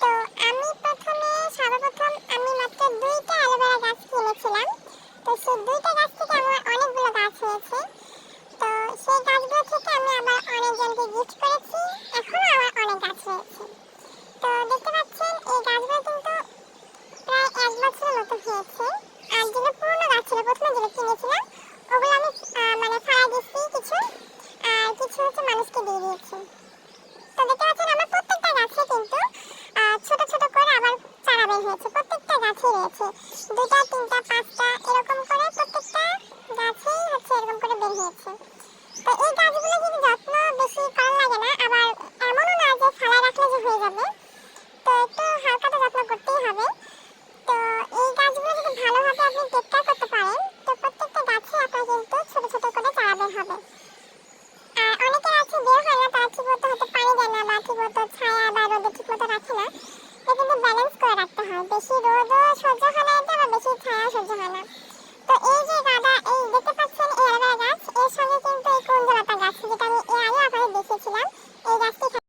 তো আমি প্রথমে, সর্বপ্রথম আমি মাত্র দুইটা অ্যালোভেরা গাছ কিনেছিলাম। তো সেই দুইটা গাছ থেকে আমার অনেকগুলো গাছ হয়েছে। তো সেই গাছগুলো থেকে আমি আবার অনেকজনকে গিফট করেছি। এখনও আমার অনেক গাছ রয়েছে। তো দেখতে পাচ্ছেন, এই গাছগুলো কিন্তু প্রায় এক বছরের মতো হয়েছে। আর যেগুলো পুরনো গাছ ছিল, প্রথমে যেগুলো কিনেছিলাম, ওগুলো আমি মানে ফাড়া দিচ্ছি কিছু, আর কিছু হচ্ছে মানুষকে দিয়ে দিয়েছি। রয়েছে, প্রত্যেকটা গাছে রয়েছে। দুইটা, তিনটা, পাঁচটা, এরকম করে প্রত্যেকটা গাছে হচ্ছে এরকম করে বের হয়েছে। তো এই গাছগুলো যদি যত্ন বেশি করা লাগে না, আবার এমনও না যে ফালা রাখলে যে হয়ে যাবে। তো একটু হালকা তো যত্ন করতেই হবে। তো এই গাছগুলো যদি ভালোভাবে আপনি টেক করতে পারেন, তো প্রত্যেকটা গাছে আপনার কিন্তু ছোটো ছোটো করে চারা বের হবে। আর অনেকে আছে বের হয় না, তারা ঠিক মতো হয়তো পানি দেয় না বা ঠিক মতো ছায়া বা রোদে ঠিক মতো রাখে না। এটা বেশি রোদও সহ্য হয় না এটা আবার বেশি ছায়া সহ্য হয় না। তো এই যে গাঁদা এই দেখতে পাচ্ছেন এই অ্যালোভেরা গাছ, এর সঙ্গে কিন্তু এই কুঞ্জলতা গাছ, যেটা আমি এর আগে আপনাদের দেখিয়েছিলাম।